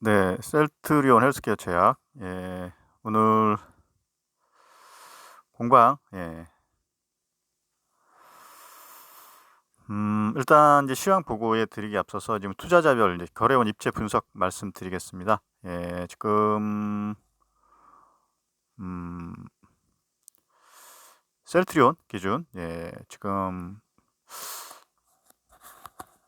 네, 셀트리온 헬스케어 제약. 예, 오늘 공방. 예. 음, 일단 이제 시황 보고에 드리기 앞서서 지금 투자자별 이제 거래원 입체 분석 말씀드리겠습니다. 예, 지금 음, 셀트리온 기준 예, 지금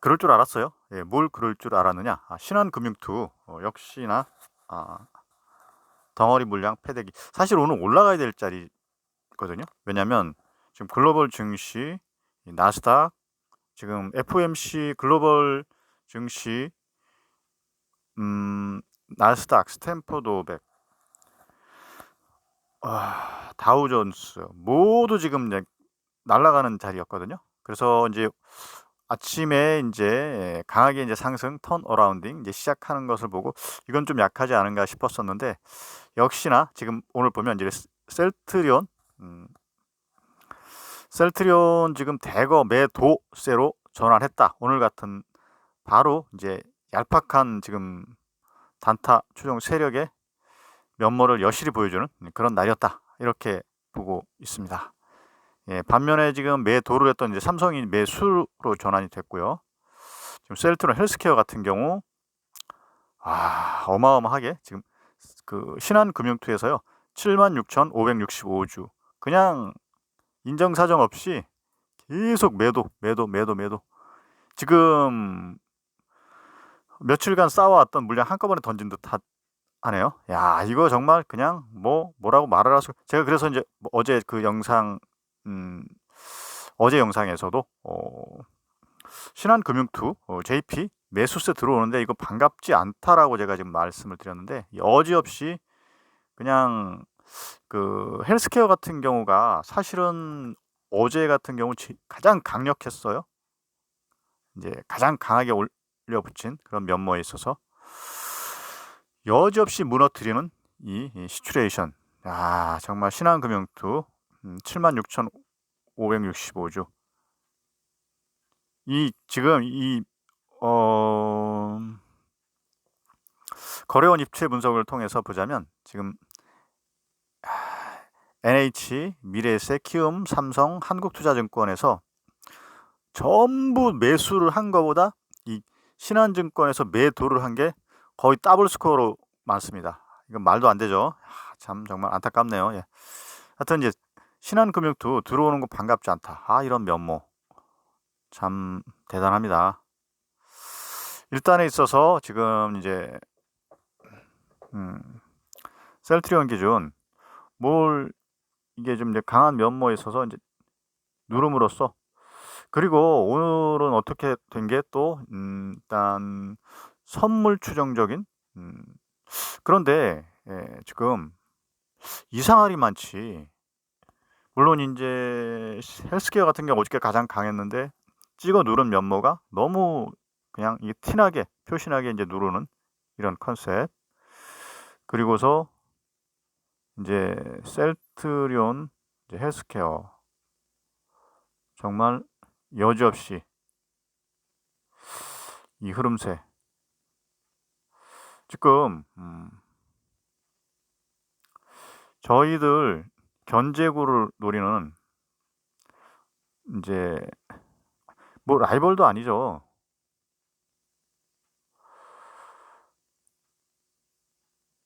그럴 줄 알았어요. 예, 뭘 그럴 줄 알았느냐? 아, 신한금융투 어, 역시나 아, 덩어리 물량 패대기. 사실 오늘 올라가야 될 자리거든요. 왜냐하면 지금 글로벌 증시, 나스닥, 지금 FOMC 글로벌 증시, 음, 나스닥, 스탠포드 500, 아, 다우존스 모두 지금 날아가는 자리였거든요. 그래서 이제 아침에 이제 강하게 이제 상승 턴 어라운딩 이제 시작하는 것을 보고 이건 좀 약하지 않은가 싶었었는데 역시나 지금 오늘 보면 이제 셀트리온 음, 셀트리온 지금 대거 매도세로 전환했다. 오늘 같은 바로 이제 얄팍한 지금 단타 추종 세력의 면모를 여실히 보여주는 그런 날이었다. 이렇게 보고 있습니다. 예, 반면에 지금 매도를 했던 이제 삼성이 매수로 전환이 됐고요. 지금 셀트론 헬스케어 같은 경우 아, 어마어마하게 지금 그 신한금융투에서요. 76,565주. 그냥 인정 사정 없이 계속 매도, 매도, 매도, 매도. 지금 며칠간 쌓아왔던 물량 한꺼번에 던진 듯 하네요. 야, 이거 정말 그냥 뭐 뭐라고 말을 할 수. 제가 그래서 이제 어제 그 영상 음, 어제 영상에서도 어, 신한금융투 어, JP 매수세 들어오는데 이거 반갑지 않다라고 제가 지금 말씀을 드렸는데 여지없이 그냥 그 헬스케어 같은 경우가 사실은 어제 같은 경우 가장 강력했어요. 이제 가장 강하게 올려붙인 그런 면모에 있어서 여지없이 무너뜨리는 이, 이 시츄레이션. 아 정말 신한금융투 76,565주. 음, 이 지금 이 어, 거래원 입체 분석을 통해서 보자면 지금 NH, 미래에셋, 키움, 삼성, 한국투자증권에서 전부 매수를 한 것보다 이 신한증권에서 매도를 한 게 거의 더블 스코어로 많습니다. 이건 말도 안 되죠. 참 정말 안타깝네요. 예. 하여튼 이제 신한금융도 들어오는 거 반갑지 않다. 아, 이런 면모. 참 대단합니다. 일단에 있어서 지금 이제 음, 셀트리온 기준 뭘 이게 좀 이제 강한 면모에 있어서 이제 누름으로써 그리고 오늘은 어떻게 된 게 또 음, 일단 선물 추정적인 음, 그런데 예, 지금 이상할이 많지 물론 이제 헬스케어 같은 경우 어저께 가장 강했는데 찍어 누른 면모가 너무 그냥 이 티나게 표신하게 이제 누르는 이런 컨셉. 그리고서 이제 셀트리온 이제 헬스케어. 정말 여지없이 이 흐름세 지금 음 저희들 견제구를 노리는 이제 뭐 라이벌도 아니죠.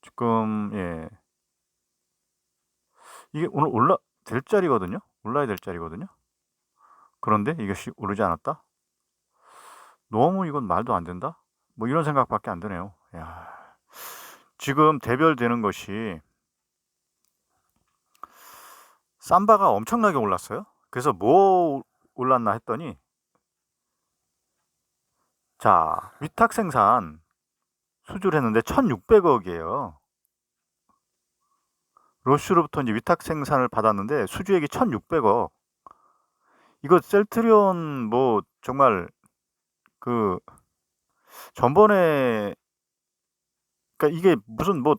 지금 예 이게 오늘 올라 될 자리거든요. 올라야 될 자리거든요. 그런데 이것이 오르지 않았다? 너무 이건 말도 안 된다? 뭐 이런 생각밖에 안 드네요. 야. 지금 대별되는 것이 삼바가 엄청나게 올랐어요. 그래서 뭐 올랐나 했더니 자, 위탁 생산 수주를 했는데 1,600억이에요. 로슈로부터 이제 위탁 생산을 받았는데 수주액이 1,600억. 이거 셀트리온 뭐 정말 그 전번에 그러니까 이게 무슨 뭐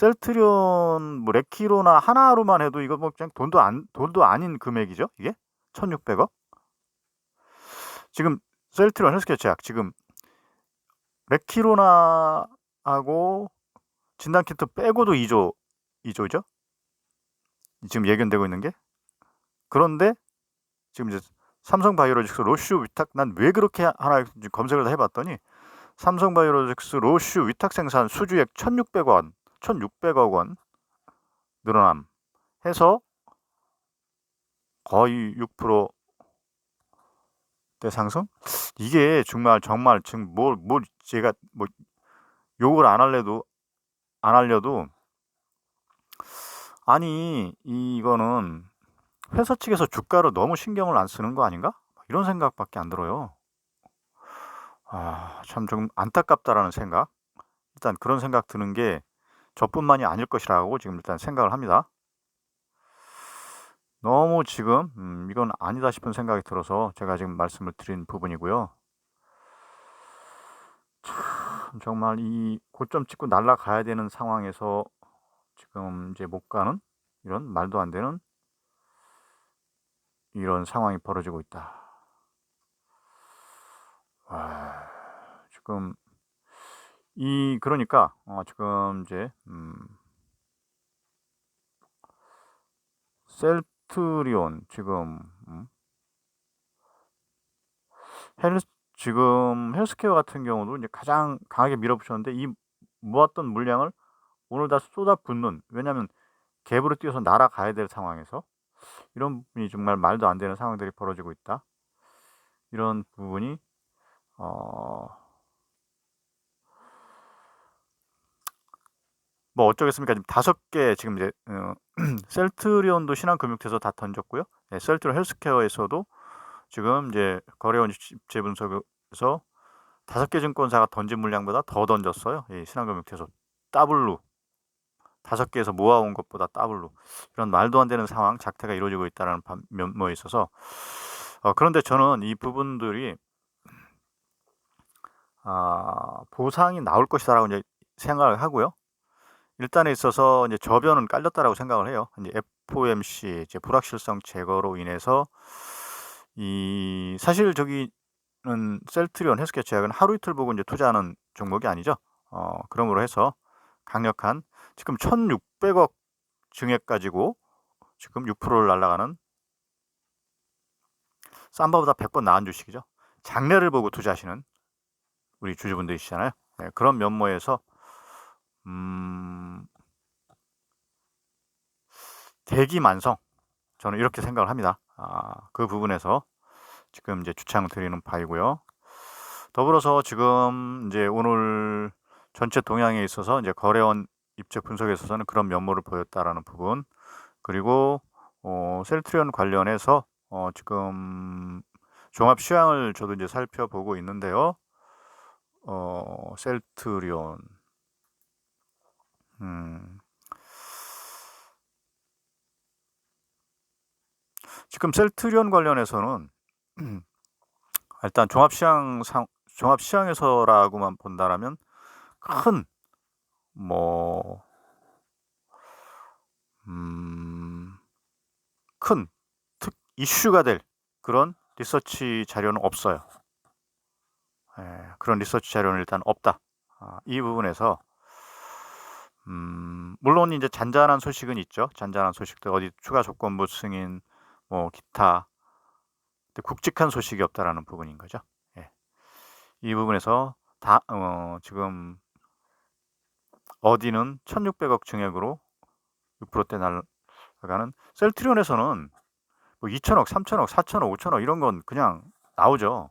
셀트리온 뭐 레키로나 하나로만 해도 이거 뭐 그냥 돈도 안 돈도 아닌 금액이죠. 이게 1,600억. 지금 셀트리온 헬스케어 제약 지금 레키로나 하고 진단키트 빼고도 2조 2조죠. 지금 예견되고 있는 게. 그런데 지금 이제 삼성바이오로직스 로슈 위탁 난 왜 그렇게 하나 검색을 다 해봤더니 삼성바이오로직스 로슈 위탁 생산 수주액 1,600원, 1,600억 원 늘어남 해서 거의 6%대 상승? 이게 정말 정말 지금 뭘, 뭘 제가 뭐 욕을 안 할래도 안 하려도 아니 이거는 회사 측에서 주가로 너무 신경을 안 쓰는 거 아닌가? 이런 생각밖에 안 들어요. 아, 참좀 안타깝다라는 생각. 일단 그런 생각 드는 게 저뿐만이 아닐 것이라고 지금 일단 생각을 합니다. 너무 지금 음, 이건 아니다 싶은 생각이 들어서 제가 지금 말씀을 드린 부분이고요. 참 정말 이 고점 찍고 날아가야 되는 상황에서 지금 이제 못 가는 이런 말도 안 되는 이런 상황이 벌어지고 있다. 와, 지금 이 그러니까 어, 지금 이제 음, 셀트리온 지금 음, 헬스 지금 헬스케어 같은 경우도 이제 가장 강하게 밀어붙였는데 이 모았던 물량을 오늘 다 쏟아붓는 왜냐하면 갭으로 뛰어서 날아가야 될 상황에서 이런 부분이 정말 말도 안 되는 상황들이 벌어지고 있다. 이런 부분이 어, 뭐 어쩌겠습니까? 지금 다섯 개 지금 이제 어, 셀트리온도 신한금융태에서 다 던졌고요. 네, 셀트리온 헬스케어에서도 지금 이제 거래원 입재 분석에서 다섯 개 증권사가 던진 물량보다 더 던졌어요. 이 신한금융태에서 더블로 다섯 개에서 모아온 것보다 더블로 이런 말도 안 되는 상황 작태가 이루어지고 있다는 면모에 있어서 어, 그런데 저는 이 부분들이 아, 보상이 나올 것이다라고 이제 생각을 하고요. 일단에 있어서 이제 저변은 깔렸다라고 생각을 해요. 이제 FOMC 이제 불확실성 제거로 인해서 이 사실 저기는 셀트리온 헬스케어 제약은 하루 이틀 보고 이제 투자하는 종목이 아니죠. 어, 그러므로 해서 강력한 지금 1,600억 증액 가지고 지금 6%를 날아가는 쌈바보다 100번 나은 주식이죠. 장래를 보고 투자하시는 우리 주주분들이시잖아요. 네, 그런 면모에서 음, 대기만성 저는 이렇게 생각을 합니다. 아, 그 부분에서 지금 이제 주창 드리는 바이고요. 더불어서 지금 이제 오늘 전체 동향에 있어서 이제 거래원 입체 분석에 있어서는 그런 면모를 보였다라는 부분 그리고 어, 셀트리온 관련해서 어, 지금 종합 시황을 저도 이제 살펴보고 있는데요. 어, 셀트리온 음. 지금 셀트리온 관련해서는 일단 종합 시황 상 종합 시황에서라고만 본다라면 큰 뭐, 음, 큰 특, 이슈가 될 그런 리서치 자료는 없어요. 예, 그런 리서치 자료는 일단 없다. 아, 이 부분에서 음, 물론 이제 잔잔한 소식은 있죠. 잔잔한 소식들 어디 추가 조건부 승인 뭐 기타 굵직한 소식이 없다라는 부분인 거죠. 예. 이 부분에서 다 어, 지금 어디는 1600억 증액으로 6%대 날아가는 셀트리온에서는 뭐 2천억, 3천억, 4천억, 5천억 이런 건 그냥 나오죠.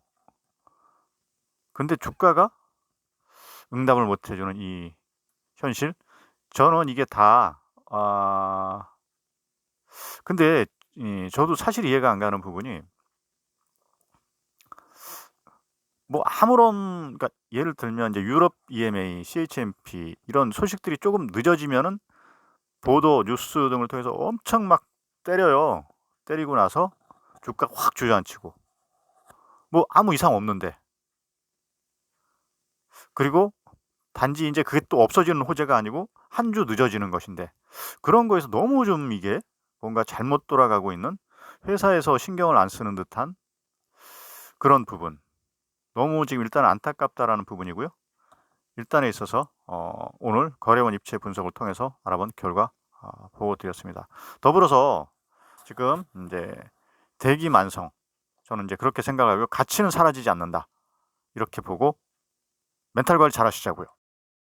근데 주가가 응답을 못 해주는 이 현실 저는 이게 다 아, 근데 이, 저도 사실 이해가 안 가는 부분이 뭐 아무런 그러니까 예를 들면 이제 유럽 EMA, CHMP 이런 소식들이 조금 늦어지면은 보도, 뉴스 등을 통해서 엄청 막 때려요. 때리고 나서 주가 확 주저앉히고. 뭐 아무 이상 없는데. 그리고 단지 이제 그게 또 없어지는 호재가 아니고 한 주 늦어지는 것인데. 그런 거에서 너무 좀 이게 뭔가 잘못 돌아가고 있는 회사에서 신경을 안 쓰는 듯한 그런 부분 너무 지금 일단 안타깝다라는 부분이고요. 일단에 있어서 어, 오늘 거래원 입체 분석을 통해서 알아본 결과 아, 보고 드렸습니다. 더불어서 지금 이제 대기 만성 저는 이제 그렇게 생각하고 가치는 사라지지 않는다 이렇게 보고 멘탈 관리 잘 하시자고요.